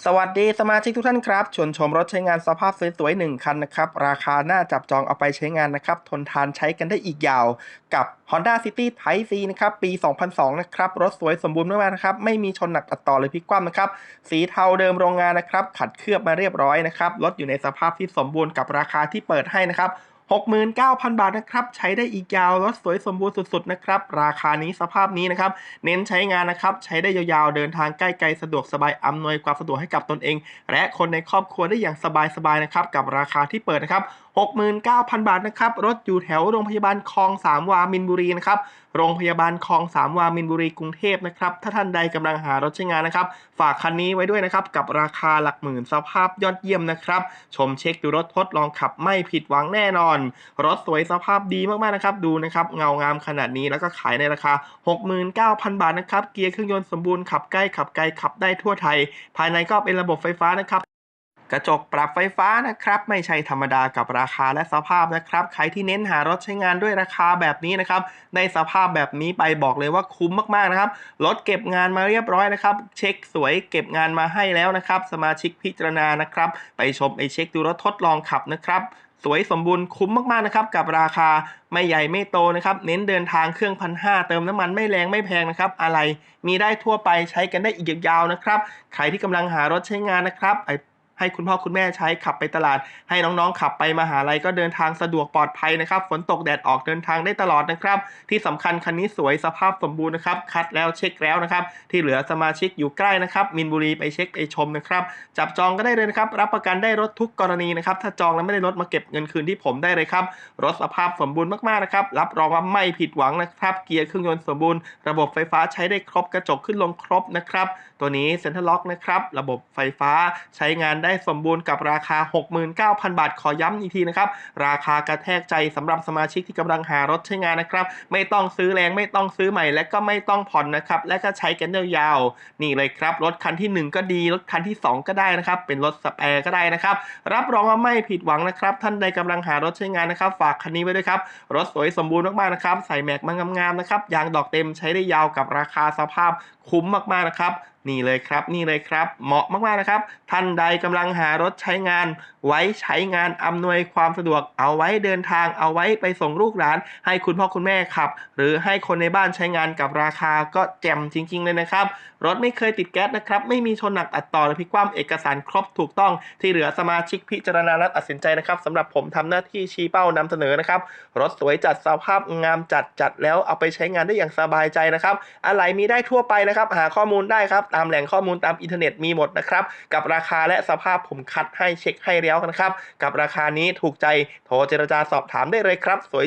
สวัสดีสมาชิกทุกท่านครับ ชวนชมรถใช้งานสภาพสวยๆหนึ่งคันนะครับ ราคาน่าจับจองเอาไปใช้งานนะครับ ทนทานใช้กันได้อีกยาวกับ Honda City Type C นะครับ ปี 2002 นะครับ รถสวยสมบูรณ์มากๆนะครับ ไม่มีชนหนักตัดต่อเลยพิกคว่ำนะครับ สีเทาเดิมโรงงานนะครับ ขัดเคลือบมาเรียบร้อยนะครับ รถอยู่ในสภาพที่สมบูรณ์กับราคาที่เปิดให้นะครับ 69,000 บาทนะครับใช้ได้อีกยาวรถสวยสมบูรณ์สุดๆนะครับราคานี้สภาพนี้นะครับเน้นใช้งานนะครับใช้ได้ยาวๆเดินทางใกล้ไกลสะดวกสบายอำนวยความสะดวกให้กับตนเอง และคนในครอบครัวได้อย่างสบายๆนะครับกับราคาที่เปิดนะครับ69,000 บาทนะครับรถอยู่แถวโรงพยาบาลคลองสามวามินบุรีนะครับโรงพยาบาลคลองสามวามินบุรีกรุงเทพนะครับถ้าท่านใดกำลังหารถใช้งานนะครับ ฝากคันนี้ไว้ด้วยนะครับกับราคาหลักหมื่นสภาพยอดเยี่ยมนะครับ ชมเช็คดูรถทดลองขับไม่ผิดหวังแน่นอนรถสวยสภาพดีมากๆนะครับ ดูนะครับเงางามขนาดนี้แล้วก็ขายในราคา 69,000 บาทนะครับ เกียร์เครื่องยนต์สมบูรณ์ขับใกล้ขับไกลขับได้ทั่วไทย ภายในก็เป็นระบบไฟฟ้านะครับกระจกปรับไฟฟ้านะครับ ไม่ใช่ธรรมดากับราคาและสภาพนะครับ ใครที่เน้นหารถใช้งานด้วยราคาแบบนี้นะครับได้สภาพแบบนี้ไปบอกเลยว่าคุ้มมากๆนะครับ รถเก็บงานมาเรียบร้อยนะครับ เช็คสวยเก็บงานมาให้แล้วนะครับ สมาชิกพิจารณานะครับ ไปชมไปเช็คดูรถทดลองขับนะครับ สวยสมบูรณ์คุ้มมากๆนะครับกับราคาไม่ใหญ่ไม่โตนะครับเน้นเดินทางเครื่องพันห้าเติมน้ำมันไม่แรงไม่แพงนะครับอะไรมีได้ทั่วไปใช้กันได้อีกยาวๆนะครับใครที่กำลังหารถใช้งานนะครับไอ ให้คุณพ่อคุณแม่ใช้ขับไปตลาด ให้น้องๆขับไปมหาลัยก็เดินทางสะดวกปลอดภัยนะครับ ฝนตกแดดออกเดินทางได้ตลอดนะครับ ที่สำคัญคันนี้สวยสภาพสมบูรณ์นะครับ คัดแล้วเช็คแล้วนะครับ ที่เหลือสมาชิกอยู่ใกล้นะครับ มินบุรีไปเช็คไปชมนะครับ จับจองก็ได้เลยนะครับ รับประกันได้รถทุกกรณีนะครับ ถ้าจองแล้วไม่ได้รถมาเก็บเงินคืนที่ผมได้เลยครับ รถสภาพสมบูรณ์มากๆนะครับ รับรองว่าไม่ผิดหวังนะครับ เกียร์เครื่องยนต์สมบูรณ์ ระบบไฟฟ้าใช้ได้ครบ กระจกขึ้นลงครบนะครับ ตัวนี้เซ็นทรัลล็อกนะครับ ระบบไฟฟ้าใช้งานได้สมบูรณ์กับราคา 69,000 บาทขอย้ำอีกทีนะครับ ราคากระแทกใจสำหรับสมาชิกที่กำลังหารถใช้งานนะครับ ไม่ต้องซื้อแรงไม่ต้องซื้อใหม่ และก็ไม่ต้องผ่อนนะครับ และก็ใช้กันยาวๆนี่เลยครับ รถคันที่ 1 ก็ดี รถคันที่ 2 ก็ได้นะครับ เป็นรถสแปร์ก็ได้นะครับ รับรองว่าไม่ผิดหวังนะครับ ท่านใดกำลังหารถใช้งานนะครับ ฝากคันนี้ไว้ด้วยครับ รถสวยสมบูรณ์มากๆนะครับ ใส่แม็กมางามๆนะครับ ยางดอกเต็มใช้ได้ยาวกับราคาสภาพคุ้มมากๆนะครับ นี่เลยครับนี่เลยครับ เหมาะมากๆนะครับ ท่านใดกำลังหารถใช้งาน ไว้ใช้งานอำนวยความสะดวก เอาไว้เดินทางเอาไว้ไปส่งลูกหลาน ให้คุณพ่อคุณแม่ขับ หรือให้คนในบ้านใช้งานกับราคาก็แจ่มจริง ๆ เลยนะครับ รถไม่เคยติดแก๊สนะครับ ไม่มีชนหนักอัดต่อหรือพิกคว่ำเอกสารครบถูกต้องที่เหลือสมาชิกพิจารณาและตัดสินใจนะครับสำหรับผมทำหน้าที่ชี้เป้านำเสนอนะครับรถสวยจัดสภาพงามจัดจัดแล้วเอาไปใช้งานได้อย่างสบายใจนะครับอะไรมีได้ทั่วไปนะครับ หาข้อมูลได้ครับตามแหล่งข้อมูลตามอินเทอร์เน็ตมีหมดนะครับ กับราคาและสภาพผมคัดให้เช็คให้แล้วนะครับ กับราคานี้ถูกใจโทรเจรจาสอบถามได้เลยครับ สวย